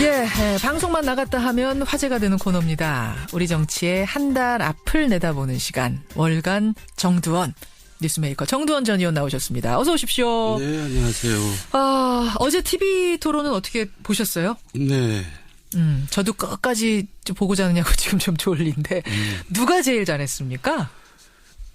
예, 예, 방송만 나갔다 하면 화제가 되는 코너입니다. 우리 정치의 한 달 앞을 내다보는 시간. 월간 정두원 뉴스메이커 정두원 전 의원 나오셨습니다. 어서 오십시오. 네, 안녕하세요. 아, 어제 TV 토론은 어떻게 보셨어요? 네. 음, 저도 끝까지 좀 보고 자느냐고 지금 좀 졸린데 누가 제일 잘했습니까?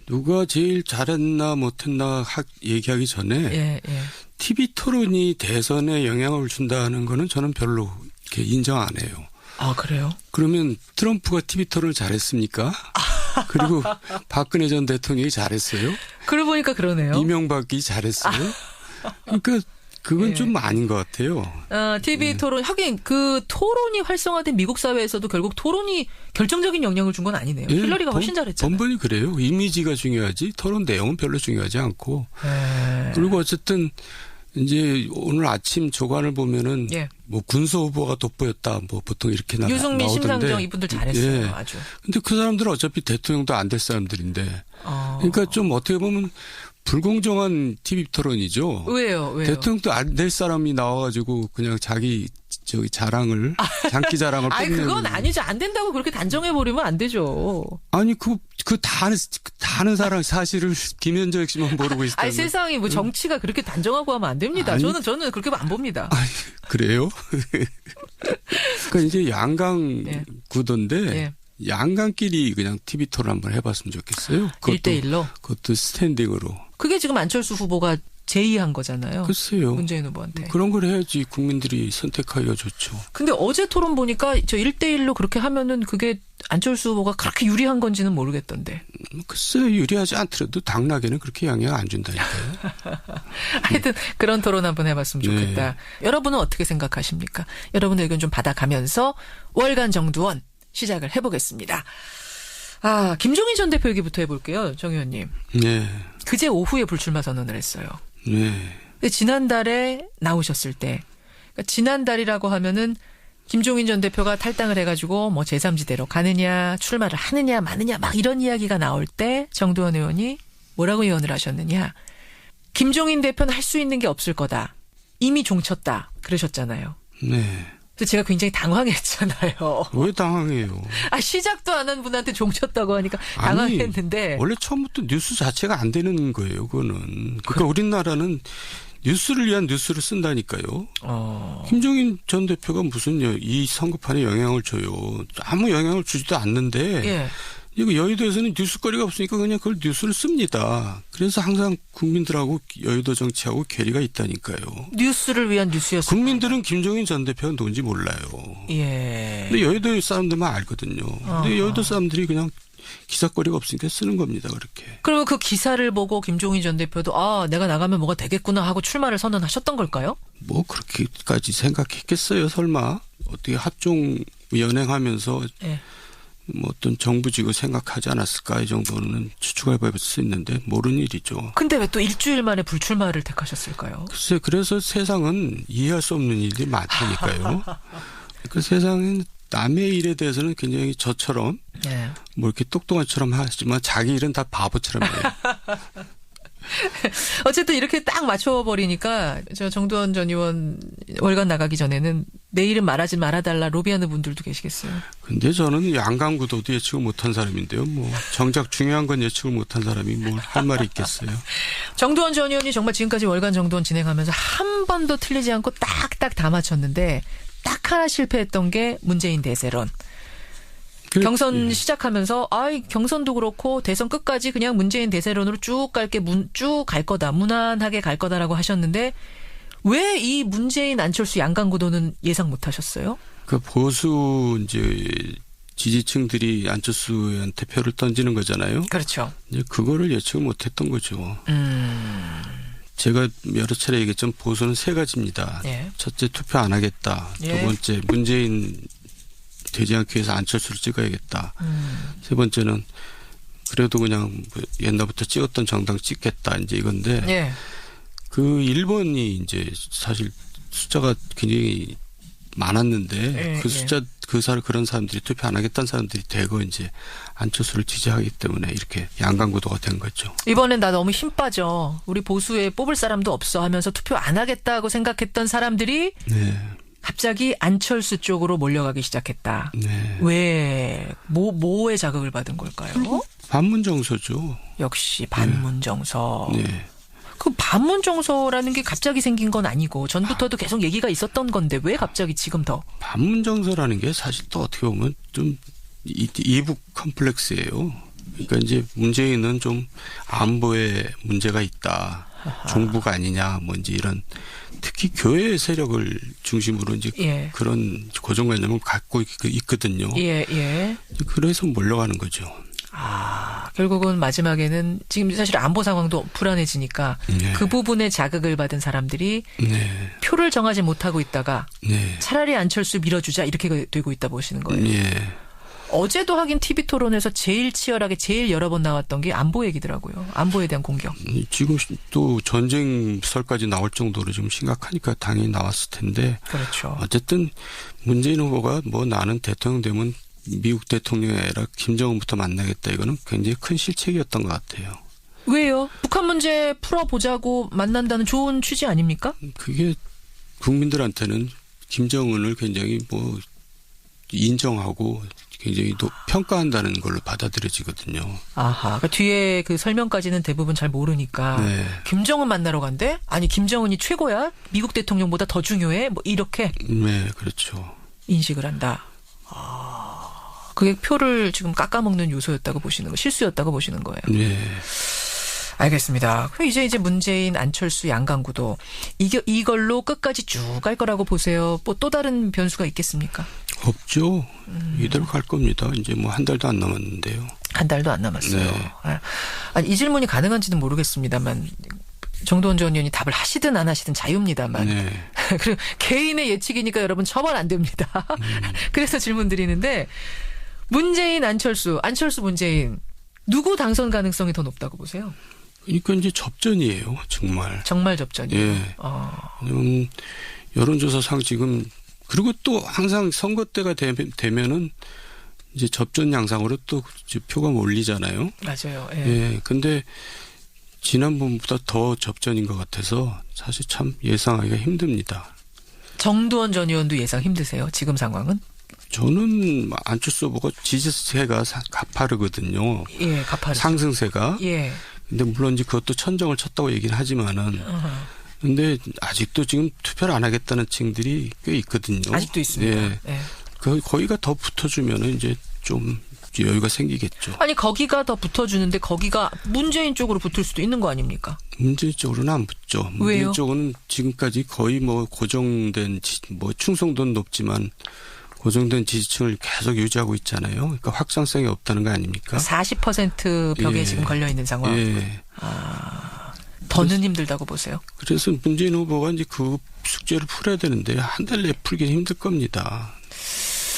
누가 제일 잘했나 못했나 하, 얘기하기 전에 예, 예. TV 토론이 대선에 영향을 준다는 거는 저는 별로 이렇게 인정 안 해요. 아, 그래요? 그러면 트럼프가 TV 토론을 잘했습니까? 그리고 박근혜 전 대통령이 잘했어요? 그러고 보니까 그러네요. 이명박이 잘했어요? 그러니까 그건 예. 좀 아닌 것 같아요. 어, TV 네. 토론 하긴 그 토론이 활성화된 미국 사회에서도 결국 토론이 결정적인 영향을 준 건 아니네요. 예, 힐러리가 번- 훨씬 잘했잖아요. 번번이 그래요. 이미지가 중요하지 토론 내용은 별로 중요하지 않고 예. 그리고 어쨌든 이제 오늘 아침 조간을 보면은 예. 뭐 군소 후보가 돋보였다 뭐 보통 이렇게 나, 유승민, 나오던데 심상정 이분들 잘했어요. 예. 아주. 근데 그 사람들은 어차피 대통령도 안 될 사람들인데 어. 그러니까 좀 어떻게 보면 불공정한 TV 토론이죠. 왜요? 왜요? 대통령도 안 될 사람이 나와가지고 그냥 자기 저기 자랑을 장기 자랑을 아니 그건 아니죠. 안 된다고 그렇게 단정해 버리면 안 되죠. 아니 그 그다 아는 다 아는 사람 사실을 김현정 씨만 모르고 있다는 아니 세상이 뭐 정치가 그렇게 단정하고 하면 안 됩니다. 아니. 저는 저는 그렇게 안 봅니다. 아니, 그래요? 그러니까 이제 양강 예. 구도인데 예. 양강끼리 그냥 TV 토론 한번 해봤으면 좋겠어요. 그것도, 1대1로. 그것도 스탠딩으로. 그게 지금 안철수 후보가 제의한 거잖아요. 글쎄요. 문재인 후보한테. 그런 걸 해야지 국민들이 선택하기가 좋죠. 근데 어제 토론 보니까 저 1대1로 그렇게 하면은 그게 안철수 후보가 그렇게 유리한 건지는 모르겠던데. 뭐 글쎄요. 유리하지 않더라도 당락에는 그렇게 영향 안 준다니까요. 하여튼 그런 토론 한번 해봤으면 네. 좋겠다. 여러분은 어떻게 생각하십니까? 여러분의 의견 좀 받아가면서 월간 정두원 시작을 해보겠습니다. 아, 김종인 전 대표 얘기부터 해볼게요. 정 의원님. 네. 그제 오후에 불출마 선언을 했어요. 네. 지난달에 나오셨을 때, 그러니까 지난달이라고 하면은 김종인 전 대표가 탈당을 해가지고 뭐 제3지대로 가느냐, 출마를 하느냐, 마느냐, 막 이런 이야기가 나올 때 정두원 의원이 뭐라고 예언을 하셨느냐. 김종인 대표는 할 수 있는 게 없을 거다. 이미 종쳤다. 그러셨잖아요. 네. 그래서 제가 굉장히 당황했잖아요. 왜 당황해요? 아, 시작도 안 한 분한테 종쳤다고 하니까 아니, 당황했는데. 원래 처음부터 뉴스 자체가 안 되는 거예요. 그거는. 그러니까 우리나라는 뉴스를 위한 뉴스를 쓴다니까요. 어, 김종인 전 대표가 무슨 여- 이 선거판에 영향을 줘요. 아무 영향을 주지도 않는데 예. 이거 여의도에서는 뉴스거리가 없으니까 그냥 그걸 뉴스를 씁니다. 그래서 항상 국민들하고 여의도 정치하고 괴리가 있다니까요. 뉴스를 위한 뉴스였어요. 국민들은 김종인 전 대표가 누군지 몰라요. 예. 근데 여의도 사람들만 알거든요. 어허. 근데 여의도 사람들이 그냥 기사거리가 없으니까 쓰는 겁니다. 그렇게. 그러면 그 기사를 보고 김종인 전 대표도 아 내가 나가면 뭐가 되겠구나 하고 출마를 선언하셨던 걸까요? 뭐 그렇게까지 생각했겠어요. 설마 어떻게 합종 연행하면서 예. 뭐 어떤 정부직을 생각하지 않았을까 이 정도는 추측해 볼 수 있는데 모르는 일이죠. 근데 왜 또 일주일 만에 불출마를 택하셨을까요? 글쎄 그래서 세상은 이해할 수 없는 일이 많다니까요. 그 세상은 남의 일에 대해서는 굉장히 저처럼 예. 뭐 이렇게 똑똑한처럼 하지만 자기 일은 다 바보처럼 해요. 어쨌든 이렇게 딱 맞춰버리니까 저 정두원 전 의원 월간 나가기 전에는 내일은 말하지 말아달라 로비하는 분들도 계시겠어요. 근데 저는 양강구도도 예측을 못한 사람인데요. 뭐 정작 중요한 건 예측을 못한 사람이 뭘 할 말이 있겠어요. 정두원 전 의원이 정말 지금까지 월간 정두원 진행하면서 한 번도 틀리지 않고 딱딱 다 맞췄는데 딱 하나 실패했던 게 문재인 대세론. 그- 경선 예. 시작하면서 아이 경선도 그렇고 대선 끝까지 그냥 문재인 대세론으로 쭉 갈게 쭉 갈 거다 무난하게 갈 거다라고 하셨는데 왜 이 문재인 안철수 양강 구도는 예상 못 하셨어요? 그 보수 이제 지지층들이 안철수한테 표를 던지는 거잖아요. 그렇죠. 이제 그거를 예측을 못했던 거죠. 음. 제가 여러 차례 얘기했지만 보수는 세 가지입니다. 예. 첫째 투표 안 하겠다. 예. 두 번째 문재인 되지 않기 위해서 안철수를 찍어야겠다. 음. 세 번째는 그래도 그냥 뭐 옛날부터 찍었던 정당 찍겠다. 이제 이건데 예. 그 1번이 이제 사실 숫자가 굉장히 많았는데 예, 그 예. 숫자 그 사람 그런 사람들이 투표 안 하겠다는 사람들이 대거 이제 안철수를 지지하기 때문에 이렇게 양강구도가 된 거죠. 이번엔 나 너무 힘 빠져. 우리 보수에 뽑을 사람도 없어 하면서 투표 안 하겠다고 생각했던 사람들이 네. 갑자기 안철수 쪽으로 몰려가기 시작했다. 네. 왜, 뭐, 뭐에 자극을 받은 걸까요? 반문 정서죠. 역시 반문정서. 네. 그 반문정서라는 게 갑자기 생긴 건 아니고 전부터도 계속 얘기가 있었던 건데 왜 갑자기 지금 더? 반문 정서라는 게 사실 또 어떻게 보면 좀 이- 이북 컴플렉스예요. 그러니까 이제 문재인은 좀 안보에 문제가 있다. 종부가 아니냐, 뭐 이제 이런 특히 교회 세력을 중심으로 이제 예. 그런 고정관념을 갖고 있- 있거든요. 예, 예. 그래서 몰려가는 거죠. 아, 결국은 마지막에는 지금 사실 안보 상황도 불안해지니까 네. 그 부분에 자극을 받은 사람들이 네, 표를 정하지 못하고 있다가 네, 차라리 안철수 밀어주자 이렇게 되고 있다 보시는 거예요. 예. 어제도 하긴 TV 토론에서 제일 치열하게 제일 여러 번 나왔던 게 안보 얘기더라고요. 안보에 대한 공격. 지금 또 전쟁 설까지 나올 정도로 좀 심각하니까 당연히 나왔을 텐데 그렇죠. 어쨌든 문재인 후보가 뭐 나는 대통령 되면 미국 대통령이 아니라 김정은부터 만나겠다 이거는 굉장히 큰 실책이었던 것 같아요. 왜요? 북한 문제 풀어보자고 만난다는 좋은 취지 아닙니까? 그게 국민들한테는 김정은을 굉장히 뭐 인정하고 굉장히 또 평가한다는 걸로 받아들여지거든요. 아하. 그 뒤에 그 설명까지는 대부분 잘 모르니까. 네. 김정은 만나러 간대? 아니, 김정은이 최고야? 미국 대통령보다 더 중요해? 뭐, 이렇게 네, 그렇죠. 인식을 한다. 아. 그게 표를 지금 깎아먹는 요소였다고 보시는 거, 실수였다고 보시는 거예요. 네. 알겠습니다. 그럼 이제 이제 문재인, 안철수, 양강구도 이게 이걸로 끝까지 쭉 갈 거라고 보세요. 뭐 또 다른 변수가 있겠습니까? 없죠. 음. 이대로 갈 겁니다. 이제 뭐 한 달도 안 남았는데요. 한 달도 안 남았어요. 네. 아, 아니, 이 질문이 가능한지는 모르겠습니다만 정도원 전 의원이 답을 하시든 안 하시든 자유입니다만 네. 그리고 개인의 예측이니까 여러분 처벌 안 됩니다. 음. 그래서 질문 드리는데 문재인, 안철수, 안철수, 문재인 누구 당선 가능성이 더 높다고 보세요? 그러니까 이제 접전이에요. 정말. 정말 접전이에요. 예. 어. 여론조사상 지금 그리고 또 항상 선거 때가 되, 되면은 이제 접전 양상으로 또 표가 몰리잖아요. 맞아요. 예. 예. 근데 지난번보다 더 접전인 것 같아서 사실 참 예상하기가 힘듭니다. 정두원 전 의원도 예상 힘드세요? 지금 상황은? 저는 안철수 후보가 지지세가 사- 가파르거든요. 예, 가파르. 상승세가. 예. 근데 물론 이제 그것도 천정을 쳤다고 얘기는 하지만은 어허. 근데 아직도 지금 투표를 안 하겠다는 층들이 꽤 있거든요. 아직도 있습니다. 예. 예. 그 거기가 더 붙어주면은 이제 좀 여유가 생기겠죠. 아니 거기가 더 붙어주는데 거기가 문재인 쪽으로 붙을 수도 있는 거 아닙니까? 문재인 쪽으로는 안 붙죠. 문재인 왜요? 쪽은 지금까지 거의 뭐 고정된 지, 뭐 충성도는 높지만 고정된 지지층을 계속 유지하고 있잖아요. 그러니까 확장성이 없다는 거 아닙니까? 40% 벽에 예. 지금 걸려 있는 상황. 예. 더는 힘들다고 보세요. 그래서 문재인 후보가 이제 그 숙제를 풀어야 되는데 한 달 내에 풀기는 힘들 겁니다.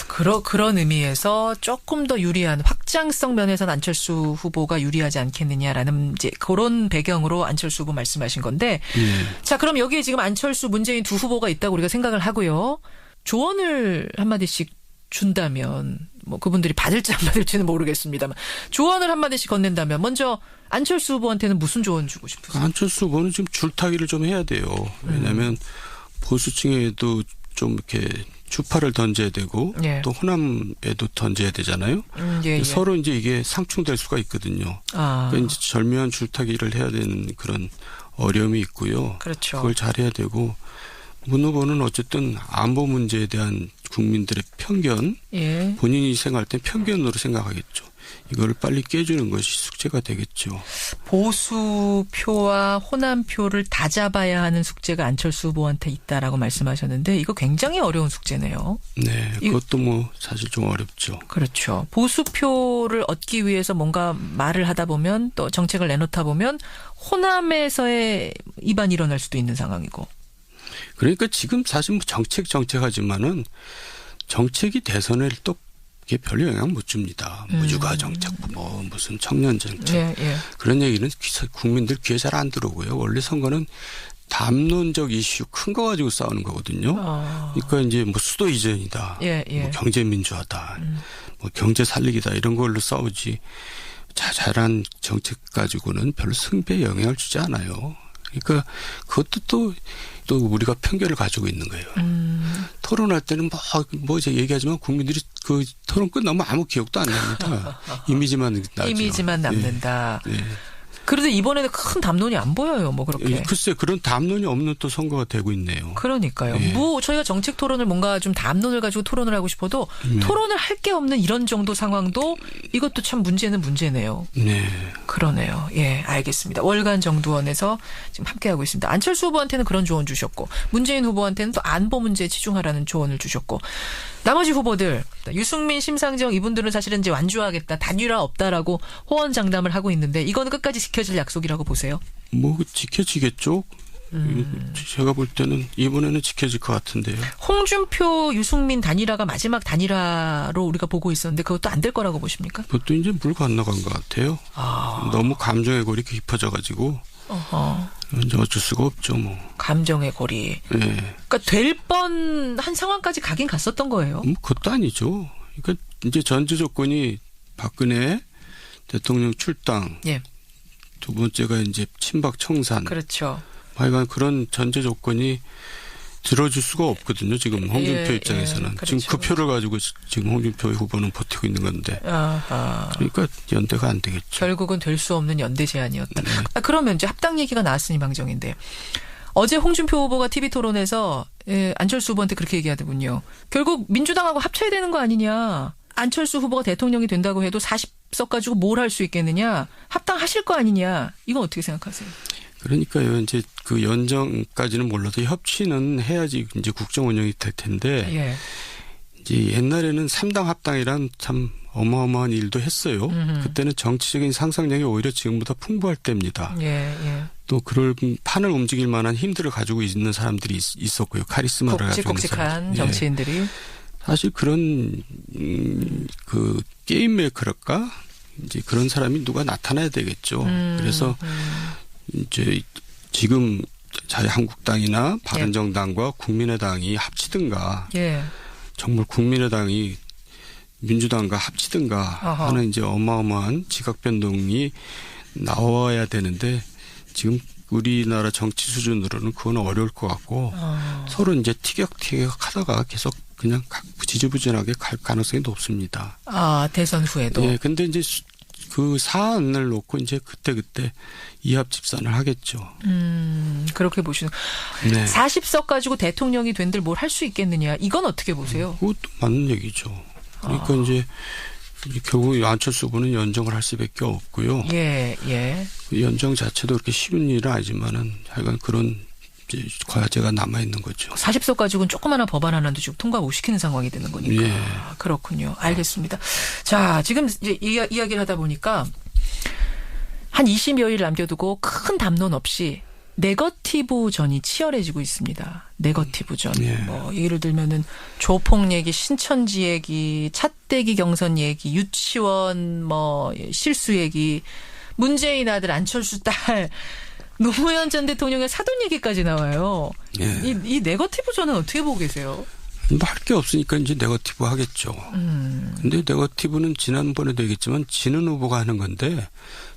그러, 그런 의미에서 조금 더 유리한 확장성 면에서는 안철수 후보가 유리하지 않겠느냐라는 이제 그런 배경으로 안철수 후보 말씀하신 건데 예. 자 그럼 여기에 지금 안철수 문재인 두 후보가 있다고 우리가 생각을 하고요. 조언을 한마디씩 준다면 뭐 그분들이 받을지 안 받을지는 모르겠습니다만 조언을 한마디씩 건넨다면 먼저 안철수 후보한테는 무슨 조언 주고 싶으세요? 안철수 후보는 지금 줄타기를 좀 해야 돼요. 왜냐하면 보수층에도 좀 이렇게 주파를 던져야 되고 예. 또 호남에도 던져야 되잖아요. 음, 예, 예. 서로 이제 이게 상충될 수가 있거든요. 아, 그러니까 이제 절묘한 줄타기를 해야 되는 그런 어려움이 있고요. 그렇죠. 그걸 잘해야 되고 문 후보는 어쨌든 안보 문제에 대한 국민들의 편견, 예. 본인이 생각할 때 편견으로 생각하겠죠. 이걸 빨리 깨주는 것이 숙제가 되겠죠. 보수표와 호남표를 다 잡아야 하는 숙제가 안철수 후보한테 있다라고 말씀하셨는데 이거 굉장히 어려운 숙제네요. 네, 이- 그것도 뭐 사실 좀 어렵죠. 그렇죠. 보수표를 얻기 위해서 뭔가 말을 하다 보면 또 정책을 내놓다 보면 호남에서의 이반이 일어날 수도 있는 상황이고. 그러니까 지금 사실 뭐 정책 정책하지만은 정책이 대선에 또 이게 별로 영향 못 줍니다. 뭐 음. 육아 정책, 뭐 무슨 청년 정책 예, 예. 그런 얘기는 기- 국민들 귀에 잘 안 들어오고요. 원래 선거는 담론적 이슈 큰 거 가지고 싸우는 거거든요. 어, 그러니까 이제 뭐 수도 이전이다, 예, 예. 뭐 경제 민주화다, 음. 뭐 경제 살리기다 이런 걸로 싸우지 자잘한 정책 가지고는 별로 승패에 영향을 주지 않아요. 그러니까 그것도 또 또 우리가 편견을 가지고 있는 거예요. 음. 토론할 때는 뭐, 뭐 이제 얘기하지만 국민들이 그 토론 끝나면 아무 기억도 안 납니다. 이미지만 나죠. 이미지만 남는다. 예. 예. 그런데 이번에는 큰 담론이 안 보여요. 뭐 그렇게. 예, 글쎄 그런 담론이 없는 또 선거가 되고 있네요. 그러니까요. 예. 뭐 저희가 정책 토론을 뭔가 좀 담론을 가지고 토론을 하고 싶어도 네. 토론을 할 게 없는 이런 정도 상황도 이것도 참 문제는 문제네요. 네. 그러네요. 예, 알겠습니다. 월간 정두원에서 지금 함께 하고 있습니다. 안철수 후보한테는 그런 조언 주셨고, 문재인 후보한테는 또 안보 문제에 치중하라는 조언을 주셨고, 나머지 후보들, 유승민, 심상정 이분들은 사실은 이제 완주하겠다, 단일화 없다라고 호언장담을 하고 있는데, 이거는 끝까지 지켜질 약속이라고 보세요. 뭐 지켜지겠죠. 음. 제가 볼 때는 이번에는 지켜질 것 같은데요. 홍준표, 유승민 단일화가 마지막 단일화로 우리가 보고 있었는데, 그것도 안 될 거라고 보십니까? 그것도 이제 물 건너간 것 같아요. 아, 너무 감정의 골이 깊어져 가지고 어허. 이제 어쩔 수가 없죠 뭐. 감정의 고리. 예. 그러니까 될 뻔 한 상황까지 가긴 갔었던 거예요. 뭐 그것도 아니죠. 그러니까 이제 전제 조건이 박근혜 대통령 출당, 예, 두 번째가 이제 친박 청산. 그렇죠. 하여간 그런 전제 조건이 들어줄 수가 없거든요. 지금 홍준표 예, 입장에서는 예, 지금 그렇죠. 그 표를 가지고 지금 홍준표 후보는 버티고 있는 건데 아하. 그러니까 연대가 안 되겠죠. 결국은 될 수 없는 연대 제안이었다. 네. 아, 그러면 이제 합당 얘기가 나왔으니 방정인데 어제 홍준표 후보가 TV 토론에서 예, 안철수 후보한테 그렇게 얘기하더군요. 결국 민주당하고 합쳐야 되는 거 아니냐. 안철수 후보가 대통령이 된다고 해도 40석 가지고 뭘 할 수 있겠느냐. 합당하실 거 아니냐. 이건 어떻게 생각하세요? 그러니까요. 이제 그 연정까지는 몰라도 협치는 해야지 이제 국정 운영이 될 텐데 예. 이제 옛날에는 삼당 합당이란 참 어마어마한 일도 했어요. 음흠. 그때는 정치적인 상상력이 오히려 지금보다 풍부할 때입니다. 예, 예. 또 그럴 판을 움직일 만한 힘들을 가지고 있는 사람들이 있, 었고요 카리스마를 가지고 있는. 예. 정치인들이. 사실 그런 음, 그 게임 메이커랄까 이제 그런 사람이 누가 나타나야 되겠죠. 음, 그래서 음. 이제 지금 자유한국당이나 바른정당과 국민의당이 합치든가 예. 정말 국민의당이 민주당과 합치든가 어허. 하는 이제 어마어마한 지각 변동이 나와야 되는데 지금 우리나라 정치 수준으로는 그건 어려울 것 같고 어. 서로 이제 티격태격 하다가 계속 그냥 각 지지부진하게 갈 가능성이 높습니다. 아, 대선 후에도. 예, 근데 이제 수- 그 사안을 놓고 이제 그때 그때 이합 집산을 하겠죠. 음, 그렇게 보시는. 네. 40석 가지고 대통령이 된들 뭘 할 수 있겠느냐. 이건 어떻게 보세요? 그것도 맞는 얘기죠. 그러니까 아. 이제 결국 안철수 후보는 연정을 할 수밖에 없고요. 예, 예. 그 연정 자체도 그렇게 쉬운 일은 아니지만은 하여간 그런 과제가 남아 있는 거죠. 40석 가지고는 조그마한 법안 하나도 지금 통과 못 시키는 상황이 되는 거니까. 예. 그렇군요. 알겠습니다. 자, 지금 이제 이야, 이야기를 하다 보니까 한 20여일 남겨두고 큰 담론 없이 네거티브 전이 치열해지고 있습니다. 네거티브 전. 예. 뭐 예를 들면은 조폭 얘기, 신천지 얘기, 차떼기 경선 얘기, 유치원 뭐 실수 얘기, 문재인 아들 안철수 딸 노무현 전 대통령의 사돈 얘기까지 나와요. 예. 이, 이 네거티브 전은 어떻게 보고 계세요? 할게 없으니까 이제 네거티브 하겠죠. 음, 근데 네거티브는 지난번에도 얘기했지만 지는 후보가 하는 건데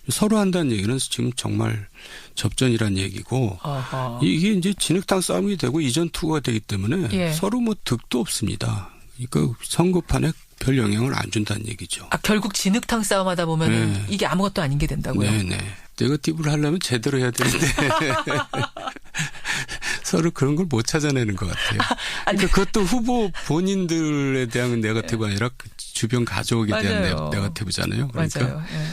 서로 한다는 얘기는 지금 정말 접전이란 얘기고 어허. 이게 이제 진흙탕 싸움이 되고 이전 투구가 되기 때문에 예. 서로 뭐 득도 없습니다. 그러니까 선거판에 별 영향을 안 준다는 얘기죠. 아, 결국 진흙탕 싸움하다 보면은 네. 이게 아무것도 아닌 게 된다고요? 네네. 네거티브를 하려면 제대로 해야 되는데 서로 그런 걸 못 찾아내는 것 같아요. 아, 네. 그러니까 그것도 후보 본인들에 대한 네거티브 아니라 그 주변 가족에 대한 맞아요. 네- 네거티브잖아요. 그러니까 맞아요. 예.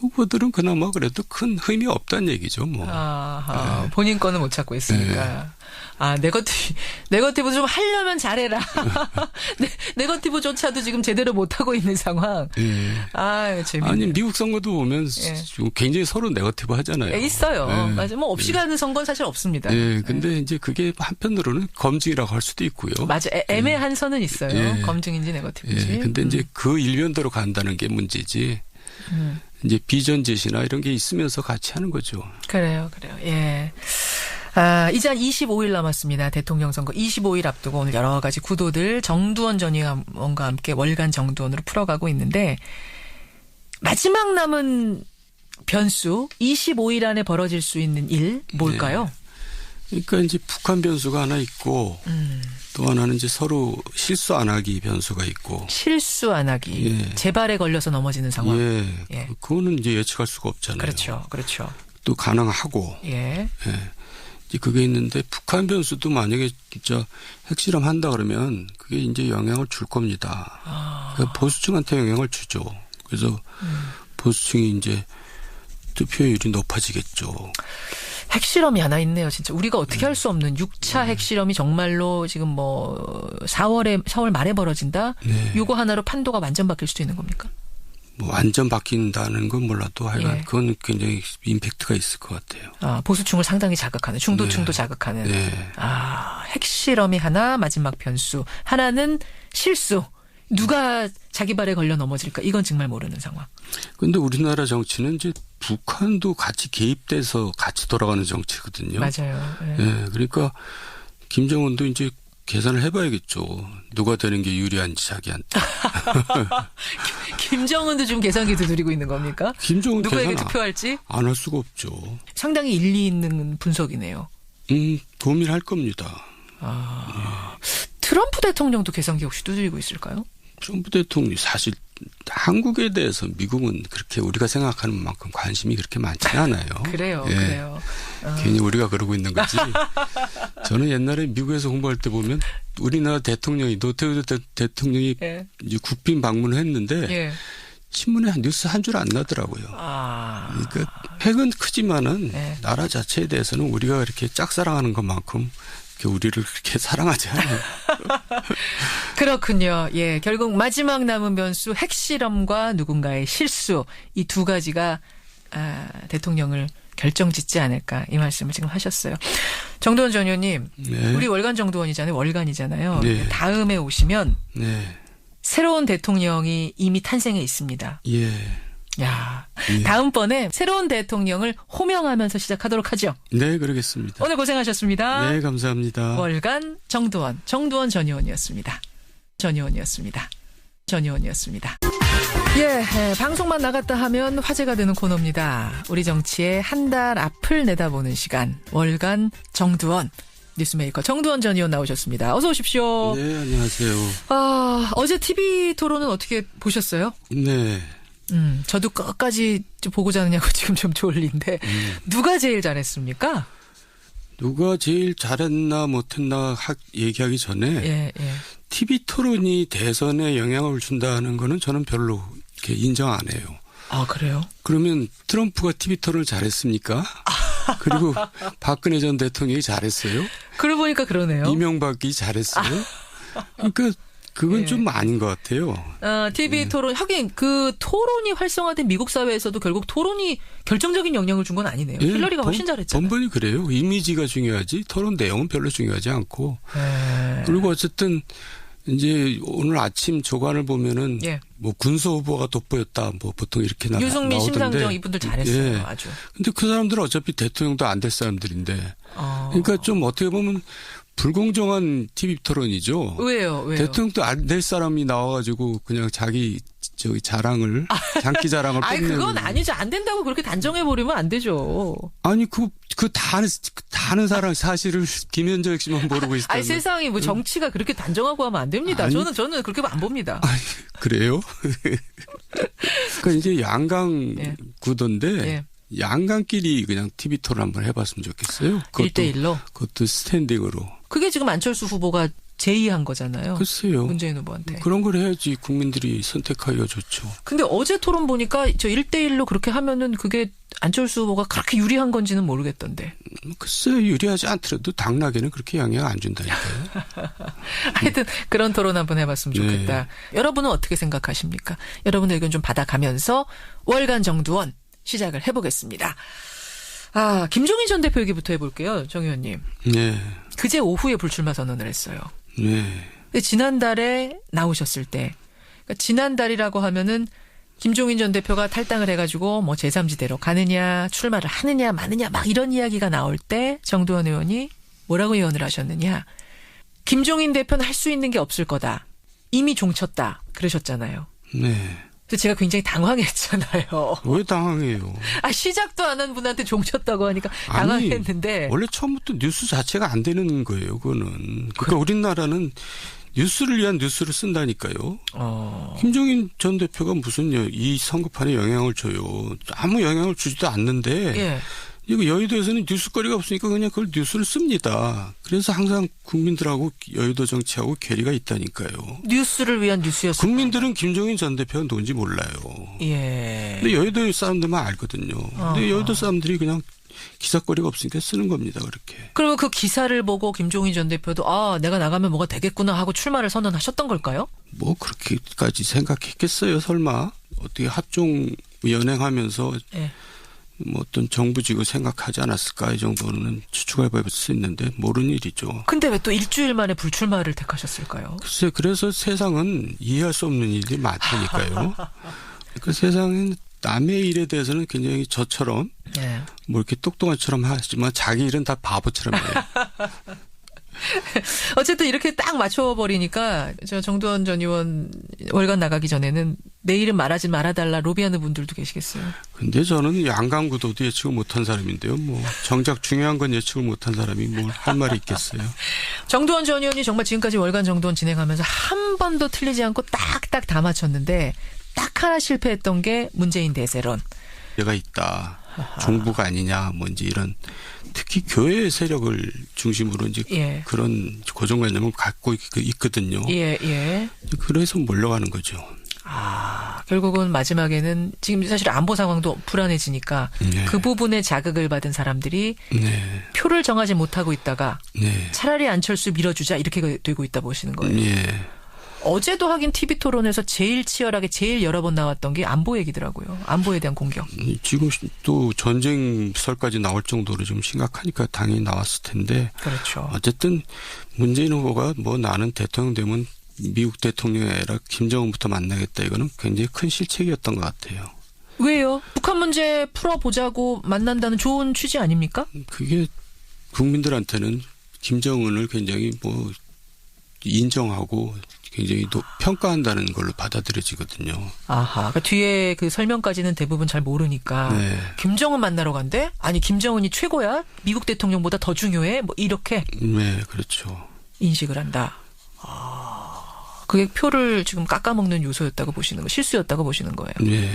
후보들은 그나마 그래도 큰 의미 없다는 얘기죠. 뭐. 아하, 네. 본인 거는 못 찾고 있으니까. 아, 네거티브, 네거티브 좀 하려면 잘해라. 네, 네거티브조차도 지금 제대로 못하고 있는 상황. 예. 아, 재밌네요. 아니 미국 선거도 보면 예. 굉장히 서로 네거티브 하잖아요. 예, 있어요. 예. 맞아요. 뭐 없이 가는 선거는 사실 없습니다. 예, 근데 이제 그게 한편으로는 검증이라고 할 수도 있고요. 맞아. 애- 애매한 선은 있어요. 예. 검증인지 예, 네거티브인지. 근데 이제 그 일변도로 간다는 게 문제지. 음. 이제 비전 제시나 이런 게 있으면서 같이 하는 거죠. 그래요, 그래요. 예. 아, 이제 한 25일 남았습니다. 대통령 선거 25일 앞두고 오늘 여러 가지 구도들 정두원 전 의원과 함께 월간 정두원으로 풀어가고 있는데 마지막 남은 변수 25일 안에 벌어질 수 있는 일 뭘까요? 그러니까 이제 북한 변수가 하나 있고 음. 또 하나는 이제 서로 실수 안 하기 변수가 있고 실수 안 하기. 예. 재발에 걸려서 넘어지는 상황. 예, 예. 그- 그거는 이제 예측할 수가 없잖아요. 그렇죠. 그렇죠. 또 가능하고 예. 예. 그게 있는데 북한 변수도 만약에 진짜 핵실험 한다 그러면 그게 이제 영향을 줄 겁니다. 아. 그러니까 보수층한테 영향을 주죠. 그래서 음. 보수층이 이제 투표율이 높아지겠죠. 핵실험이 하나 있네요, 진짜. 우리가 어떻게 할 수 없는 6차 핵실험이 정말로 지금 뭐 4월에 4월 말에 벌어진다. 네. 요거 하나로 판도가 완전 바뀔 수도 있는 겁니까? 뭐 완전 바뀐다는 건 몰라도 하여간 예. 그건 굉장히 임팩트가 있을 것 같아요. 아, 보수층을 상당히 자극하는 중도층도 자극하는. 네. 아, 핵실험이 하나 마지막 변수. 하나는 실수. 누가 자기 발에 걸려 넘어질까? 이건 정말 모르는 상황. 근데 우리나라 정치는 이제 북한도 같이 개입돼서 같이 돌아가는 정치거든요. 맞아요. 예. 예, 그러니까 김정은도 이제 계산을 해봐야겠죠. 누가 되는 게 유리한지 자기한테. 김정은도 지금 계산기 두드리고 있는 겁니까? 김정은 누구에게 투표할지 안 할 수가 없죠. 상당히 일리 있는 분석이네요. 음, 고민할 겁니다. 트럼프 대통령도 계산기 혹시 두드리고 있을까요? 트럼프 대통령이 사실 한국에 대해서 미국은 그렇게 우리가 생각하는 만큼 관심이 그렇게 많지 않아요. 그래요, 예. 그래요. 괜히 우리가 그러고 있는 거지. 저는 옛날에 미국에서 공부할 때 보면 우리나라 대통령이 노태우 대- 대통령이 예. 이제 국빈 방문을 했는데 예. 신문에 한 뉴스 한 줄 안 나더라고요. 아. 그러니까 핵은 크지만은 네. 나라 자체에 대해서는 우리가 이렇게 짝사랑하는 것만큼 우리를 그렇게 사랑하지 않아요. 그렇군요. 예. 결국 마지막 남은 변수 핵실험과 누군가의 실수 이 두 가지가 아, 대통령을 결정짓지 않을까 이 말씀을 지금 하셨어요. 정도원 전 의원님, 네. 우리 월간 정도원이잖아요. 월간이잖아요. 네. 다음에 오시면 네. 새로운 대통령이 이미 탄생해 있습니다. 예. 야, 예. 다음번에 새로운 대통령을 호명하면서 시작하도록 하죠. 네, 그러겠습니다. 오늘 고생하셨습니다. 네, 감사합니다. 월간 정두원, 정두원 전 의원이었습니다. 전 의원이었습니다. 전 의원이었습니다. 예, 예, 방송만 나갔다 하면 화제가 되는 코너입니다. 우리 정치의 한 달 앞을 내다보는 시간. 월간 정두원. 뉴스메이커 정두원 전 의원 나오셨습니다. 어서 오십시오. 네, 안녕하세요. 아, 어제 TV 토론은 어떻게 보셨어요? 네. 음, 저도 끝까지 좀 보고 자느냐고 지금 좀 졸린데. 음. 누가 제일 잘했습니까? 누가 제일 잘했나 못했나 하- 얘기하기 전에 예, 예. TV 토론이 대선에 영향을 준다는 거는 저는 별로 이렇게 인정 안 해요. 아, 그래요? 그러면 트럼프가 TV 토론을 잘했습니까? 그리고 박근혜 전 대통령이 잘했어요? 그러고 보니까 그러네요. 이명박이 잘했어요? 그러니까 그건 예. 좀 아닌 것 같아요. 어, TV 토론, 하긴 그 토론이 활성화된 미국 사회에서도 결국 토론이 결정적인 영향을 준 건 아니네요. 예, 힐러리가 훨씬 번- 잘했잖아요. 번번이 그래요. 이미지가 중요하지 토론 내용은 별로 중요하지 않고 예. 그리고 어쨌든 이제 오늘 아침 조간을 보면은 예. 뭐 군소 후보가 돋보였다 뭐 보통 이렇게 나, 유승민, 나오던데 심상정 이분들 잘했어요. 예. 아주. 근데 그 사람들은 어차피 대통령도 안 될 사람들인데 어. 그러니까 좀 어떻게 보면 불공정한 TV 토론이죠. 왜요? 왜요? 대통령도 안 될 사람이 나와가지고 그냥 자기 저기 자랑을 장기 자랑을 아니 뽐내고 그건 아니죠. 안 된다고 그렇게 단정해 버리면 안 되죠. 아니 그 그다 아는 다 아는 사람 사실을 김현정 씨만 모르고 있다는 아니 세상이 뭐 정치가 그렇게 단정하고 하면 안 됩니다. 아니. 저는 저는 그렇게 안 봅니다. 아니, 그래요? 그러니까 이제 양강 예. 구도인데 예. 양강끼리 그냥 TV 토론 한번 해봤으면 좋겠어요. 그것도, 1대1로. 그것도 스탠딩으로. 그게 지금 안철수 후보가 제의한 거잖아요. 글쎄요. 문재인 후보한테. 그런 걸 해야지 국민들이 선택하기가 좋죠. 근데 어제 토론 보니까 저 1대1로 그렇게 하면은 그게 안철수 후보가 그렇게 유리한 건지는 모르겠던데. 글쎄 유리하지 않더라도 당락에는 그렇게 영향 안 준다니까요. 하여튼 그런 토론 한번 해봤으면 네. 좋겠다. 여러분은 어떻게 생각하십니까? 여러분의 의견 좀 받아가면서 월간 정두원 시작을 해보겠습니다. 아, 김종인 전 대표 얘기부터 해볼게요, 정 의원님. 네, 그제 오후에 불출마 선언을 했어요. 네, 근데 지난달에 나오셨을 때, 그러니까 지난달이라고 하면은 김종인 전 대표가 탈당을 해가지고 뭐 제3지대로 가느냐, 출마를 하느냐, 마느냐, 막 이런 이야기가 나올 때 정두원 의원이 뭐라고 예언을 하셨느냐. 김종인 대표는 할 수 있는 게 없을 거다. 이미 종쳤다. 그러셨잖아요. 네. 또 제가 굉장히 당황했잖아요. 왜 당황해요? 아 시작도 안 한 분한테 종쳤다고 하니까 아니, 당황했는데 원래 처음부터 뉴스 자체가 안 되는 거예요. 그거는. 그러니까 우리나라는 뉴스를 위한 뉴스를 쓴다니까요. 어, 김종인 전 대표가 무슨 여- 이 선거판에 영향을 줘요. 아무 영향을 주지도 않는데 예. 이거 여의도에서는 뉴스거리가 없으니까 그냥 그걸 뉴스를 씁니다. 그래서 항상 국민들하고 여의도 정치하고 괴리가 있다니까요. 뉴스를 위한 뉴스였어요. 국민들은 김종인 전 대표가 누군지 몰라요. 예. 근데 여의도 사람들만 알거든요. 어허. 근데 여의도 사람들이 그냥 기사거리가 없으니까 쓰는 겁니다. 그렇게. 그러면 그 기사를 보고 김종인 전 대표도 아 내가 나가면 뭐가 되겠구나 하고 출마를 선언하셨던 걸까요? 뭐 그렇게까지 생각했겠어요. 설마 어떻게 합종 연행하면서 예. 뭐 어떤 정부직을 생각하지 않았을까 이 정도는 추측해 볼 수 있는데 모르는 일이죠. 근데 왜 또 일주일 만에 불출마를 택하셨을까요? 글쎄 그래서 세상은 이해할 수 없는 일들이 많다니까요. 그 세상은 남의 일에 대해서는 굉장히 저처럼 예. 뭐 이렇게 똑똑한처럼 하지만 자기 일은 다 바보처럼 해요. 어쨌든 이렇게 딱 맞춰버리니까 저 정두원 전 의원 월간 나가기 전에는 내 이름 말하지 말아달라 로비하는 분들도 계시겠어요. 근데 저는 양강구도도 예측을 못한 사람인데요. 뭐 정작 중요한 건 예측을 못한 사람이 뭘 할 말이 있겠어요. 정두원 전 의원이 정말 지금까지 월간 정두원 진행하면서 한 번도 틀리지 않고 딱딱 다 맞췄는데 딱 하나 실패했던 게 문재인 대세론. 얘가 있다. 종부가 아니냐 뭐 이제 이런 특히 교회 세력을 중심으로 이제 예. 그런 고정관념을 갖고 있, 있거든요. 예, 예. 그래서 몰려가는 거죠. 아, 결국은 마지막에는 지금 사실 안보 상황도 불안해지니까 네. 그 부분에 자극을 받은 사람들이 네, 표를 정하지 못하고 있다가 네, 차라리 안철수 밀어주자 이렇게 되고 있다 보시는 거예요. 예. 어제도 하긴 TV 토론에서 제일 치열하게 제일 여러 번 나왔던 게 안보 얘기더라고요. 안보에 대한 공격. 음, 지금 또 전쟁 설까지 나올 정도로 좀 심각하니까 당연히 나왔을 텐데 그렇죠. 어쨌든 문재인 후보가 뭐 나는 대통령 되면 미국 대통령이 아니라 김정은부터 만나겠다 이거는 굉장히 큰 실책이었던 것 같아요. 왜요? 북한 문제 풀어보자고 만난다는 좋은 취지 아닙니까? 그게 국민들한테는 김정은을 굉장히 뭐 인정하고 굉장히 또 평가한다는 걸로 받아들여지거든요. 아하. 그러니까 뒤에 그 설명까지는 대부분 잘 모르니까. 네. 김정은 만나러 간대? 아니, 김정은이 최고야? 미국 대통령보다 더 중요해? 뭐, 이렇게 네, 그렇죠. 인식을 한다. 아. 그게 표를 지금 깎아먹는 요소였다고 보시는 거, 실수였다고 보시는 거예요. 네.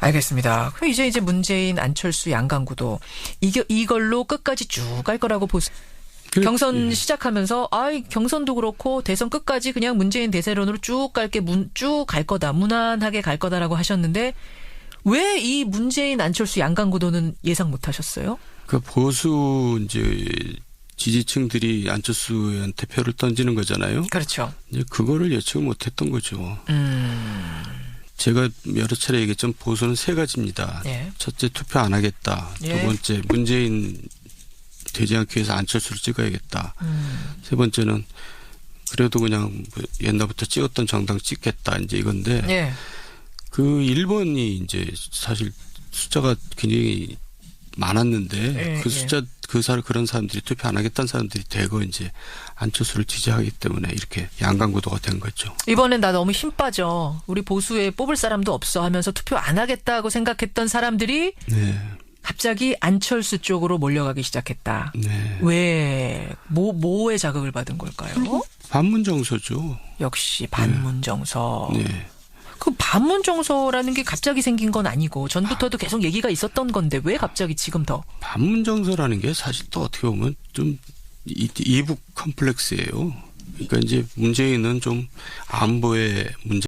알겠습니다. 그럼 이제 이제 문재인, 안철수, 양강구도 이겨, 이걸로 끝까지 쭉 갈 거라고 보세요. 그- 경선 예. 시작하면서 아 경선도 그렇고 대선 끝까지 그냥 문재인 대세론으로 쭉 갈게 쭉 갈 거다 무난하게 갈 거다라고 하셨는데 왜 이 문재인 안철수 양강 구도는 예상 못 하셨어요? 그 보수 이제 지지층들이 안철수한테 표를 던지는 거잖아요. 그렇죠. 이제 그거를 예측을 못했던 거죠. 음. 제가 여러 차례 얘기했지만 보수는 세 가지입니다. 예. 첫째 투표 안 하겠다. 예. 두 번째 문재인 되지 않기 위해서 안철수를 찍어야겠다. 음. 세 번째는 그래도 그냥 뭐 옛날부터 찍었던 정당 찍겠다. 이제 이건데 예. 그 1번이 이제 사실 숫자가 굉장히 많았는데 예, 그 예. 숫자 그 사람 그런 사람들이 투표 안 하겠다는 사람들이 대거 이제 안철수를 지지하기 때문에 이렇게 양강구도가 된 거죠. 이번엔 나 너무 힘 빠져. 우리 보수에 뽑을 사람도 없어 하면서 투표 안 하겠다고 생각했던 사람들이 네, 갑자기 안철수 쪽으로 몰려가기 시작했다. 네. 왜, 뭐, 뭐에 자극을 받은 걸까요? 반문 정서죠. 역시 반문 정서. 네. 그 반문 정서라는 게 갑자기 생긴 건 아니고 전부터도 계속 얘기가 있었던 건데 왜 갑자기 지금 더? 반문 정서라는 게 사실 또 어떻게 보면 좀 이- 이북 컴플렉스예요. 그러니까 이제 문재인은 좀 안보의 문제